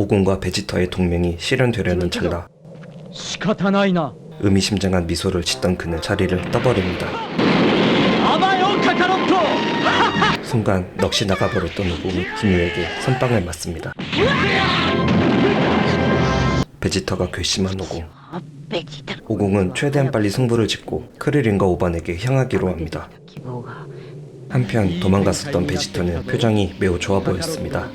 오군과 베지터의 동맹이 실현되려는 찰나 의미심장한 미소를 짓던 그는 자리를 떠버립니다. 순간 넋이 나가버렸던 오군은 기뉴에게 선빵을 맞습니다. 베지터가 괘씸한 오공. 오공은 최대한 빨리 승부를 짓고 크릴린과 오반에게 향하기로 합니다. 한편 도망갔었던 베지터는 표정이 매우 좋아 보였습니다.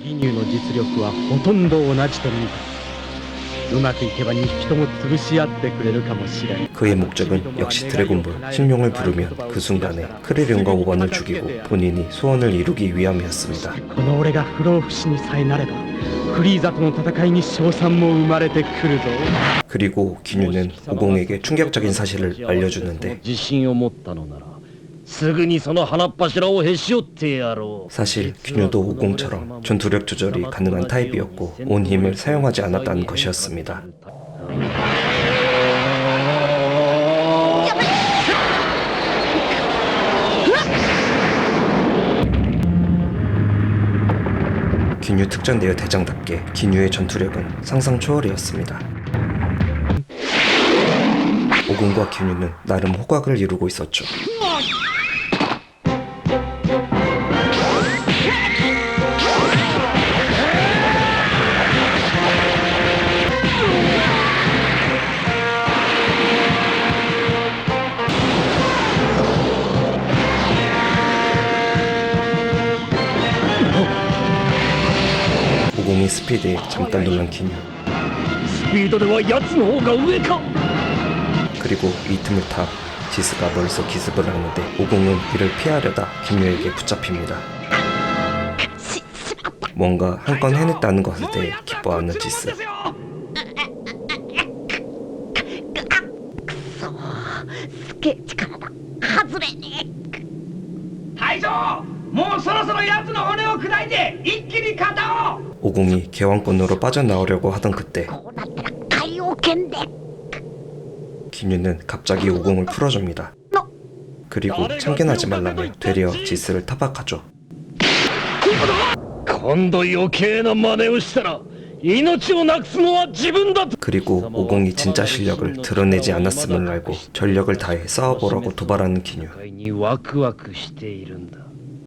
그의 목적은 역시 드래곤볼 신명을 부르면 그 순간에 크리륜과 오반을 죽이고 본인이 소원을 이루기 위함이었습니다. 그리고 기뉴는 오공에게 충격적인 사실을 알려주는데 すぐにその鼻っ柱をへし折ってやろう 사실 기뉴도 오공처럼 전투력 조절이 가능한 타입이었고 온 힘을 사용하지 않았다는 것이었습니다. 기뉴 특전 대여 대장답게 기뉴의 전투력은 상상 초월이었습니다. 오공과 기뉴는 나름 호각을 이루고 있었죠. 오공의 스피드에 잠깐 놀란 기뉴 スピードでは奴の方が上か 그리고 이 틈을 타 지스가 멀리서 기습을 하는데 오공은 이를 피하려다 김유에게 붙잡힙니다. 뭔가 한 건 해냈다는 것에 대해 기뻐하는 지스. スケ力だ外れね隊長 もうそろそろ奴の骨を砕いて一気に肩を 오공이 개왕권으로 빠져나오려고 하던 그때 こうなったら海洋圏で 김유는 갑자기 오공을 풀어줍니다. 그리고 참견하지 말라며 되려 지스를 타박하죠. 今度余計な真似をしたら命をなくすのは自分だと 그리고 오공이 진짜 실력을 드러내지 않았음을 알고 전력을 다해 싸워보라고 도발하는 기뉴. 戦いにワクワクしているんだ